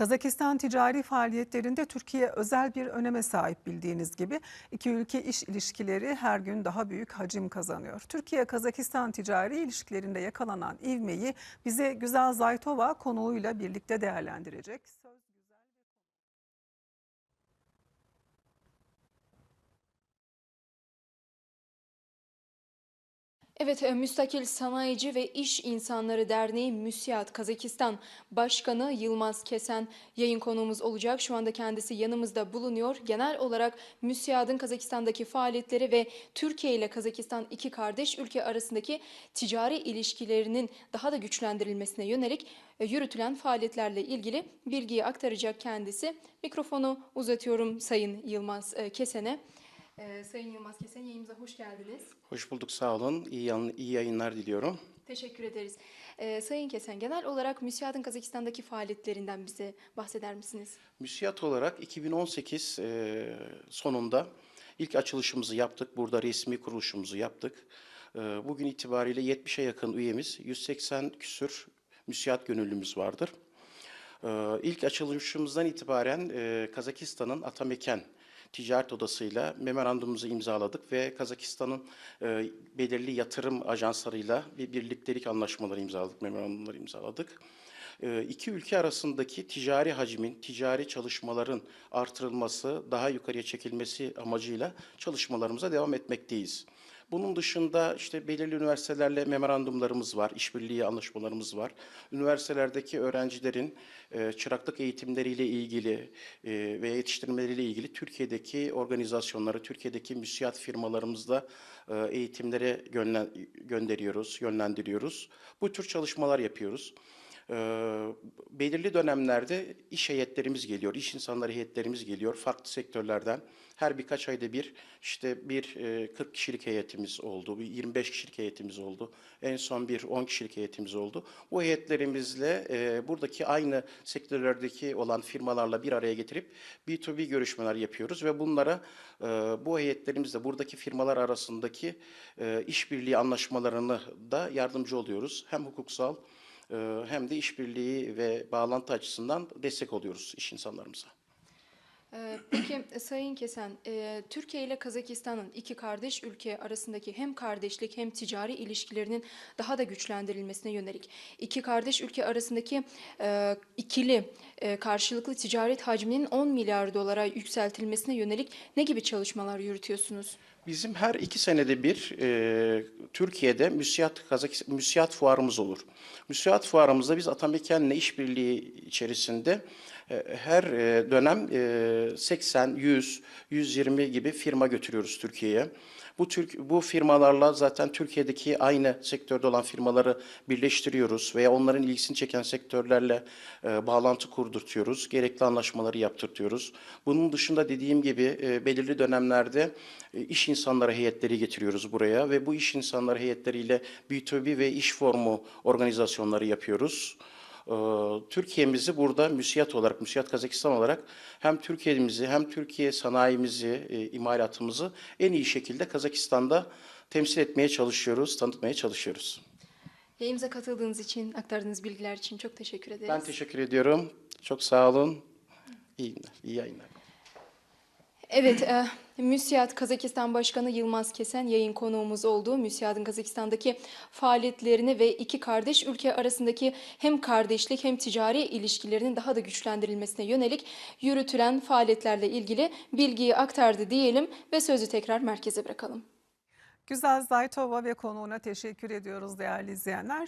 Kazakistan ticari faaliyetlerinde Türkiye özel bir öneme sahip bildiğiniz gibi iki ülke iş ilişkileri her gün daha büyük hacim kazanıyor. Türkiye-Kazakistan ticari ilişkilerinde yakalanan ivmeyi bize Güzel Zaytova konuğuyla birlikte değerlendirecek. Evet, e, Müstakil Sanayici ve İş İnsanları Derneği MÜSİAD Kazakistan Başkanı Yılmaz Kesen yayın konuğumuz olacak. Şu anda kendisi yanımızda bulunuyor. Genel olarak MÜSİAD'ın Kazakistan'daki faaliyetleri ve Türkiye ile Kazakistan iki kardeş ülke arasındaki ticari ilişkilerinin daha da güçlendirilmesine yönelik e, yürütülen faaliyetlerle ilgili bilgiyi aktaracak kendisi. Mikrofonu uzatıyorum Sayın Yılmaz e, Kesen'e. E, Sayın Yılmaz Kesen yayınımıza hoş geldiniz. Hoş bulduk, sağ olun. İyi, yan- iyi yayınlar diliyorum. Teşekkür ederiz. Ee, Sayın Kesen, genel olarak MÜSİAD'ın Kazakistan'daki faaliyetlerinden bize bahseder misiniz? Müsiyat olarak 2018 e, sonunda ilk açılışımızı yaptık. Burada resmi kuruluşumuzu yaptık. E, bugün itibariyle 70'e yakın üyemiz, 180 küsür müsiyat gönüllümüz vardır. E, ilk açılışımızdan itibaren e, Kazakistan'ın Atameken Ticaret Odası'yla memorandumumuzu imzaladık ve Kazakistan'ın e, belirli yatırım ajanslarıyla bir birliktelik anlaşmaları imzaladık, memorandumları imzaladık. E, iki ülke arasındaki ticari hacmin, ticari çalışmaların artırılması, daha yukarıya çekilmesi amacıyla çalışmalarımıza devam etmekteyiz. Bunun dışında işte belirli üniversitelerle memorandumlarımız var, işbirliği anlaşmalarımız var. Üniversitelerdeki öğrencilerin e, çıraklık eğitimleriyle ilgili e, ve yetiştirmeleriyle ilgili Türkiye'deki organizasyonları, Türkiye'deki müsiyat firmalarımızda e, eğitimlere gönderiyoruz, yönlendiriyoruz. Bu tür çalışmalar yapıyoruz. Ee, belirli dönemlerde iş heyetlerimiz geliyor, iş insanları heyetlerimiz geliyor farklı sektörlerden. Her birkaç ayda bir işte bir e, 40 kişilik heyetimiz oldu, bir 25 kişilik heyetimiz oldu. En son bir 10 kişilik heyetimiz oldu. Bu heyetlerimizle e, buradaki aynı sektörlerdeki olan firmalarla bir araya getirip B2B görüşmeler yapıyoruz ve bunlara e, bu heyetlerimizle buradaki firmalar arasındaki e, işbirliği anlaşmalarını da yardımcı oluyoruz. Hem hukuksal hem de işbirliği ve bağlantı açısından destek oluyoruz iş insanlarımıza. Ee, Peki e, Sayın Kesen, e, Türkiye ile Kazakistan'ın iki kardeş ülke arasındaki hem kardeşlik hem ticari ilişkilerinin daha da güçlendirilmesine yönelik iki kardeş ülke arasındaki e, ikili karşılıklı ticaret hacminin 10 milyar dolara yükseltilmesine yönelik ne gibi çalışmalar yürütüyorsunuz? Bizim her iki senede bir e, Türkiye'de müsiyat, Kazak, müsiyat fuarımız olur. Müsiyat fuarımızda biz Atameken'le işbirliği içerisinde e, her e, dönem e, 80, 100, 120 gibi firma götürüyoruz Türkiye'ye. Bu Türk bu firmalarla zaten Türkiye'deki aynı sektörde olan firmaları birleştiriyoruz veya onların ilgisini çeken sektörlerle e, bağlantı kurdurtuyoruz. Gerekli anlaşmaları yaptırtıyoruz. Bunun dışında dediğim gibi e, belirli dönemlerde e, iş insanları heyetleri getiriyoruz buraya ve bu iş insanları heyetleriyle B2B ve iş formu organizasyonları yapıyoruz. Ee, Türkiye'mizi burada müsiyat olarak, müsiyat Kazakistan olarak hem Türkiye'mizi hem Türkiye sanayimizi, e, imalatımızı en iyi şekilde Kazakistan'da temsil etmeye çalışıyoruz, tanıtmaya çalışıyoruz. Yayınımıza katıldığınız için, aktardığınız bilgiler için çok teşekkür ederiz. Ben teşekkür ediyorum. Çok sağ olun. İyi günler, iyi yayınlar. Evet, e, MÜSİAD Kazakistan Başkanı Yılmaz Kesen yayın konuğumuz oldu. MÜSİAD'ın Kazakistan'daki faaliyetlerini ve iki kardeş ülke arasındaki hem kardeşlik hem ticari ilişkilerinin daha da güçlendirilmesine yönelik yürütülen faaliyetlerle ilgili bilgiyi aktardı diyelim ve sözü tekrar merkeze bırakalım. Güzel Zaytova ve konuğuna teşekkür ediyoruz değerli izleyenler.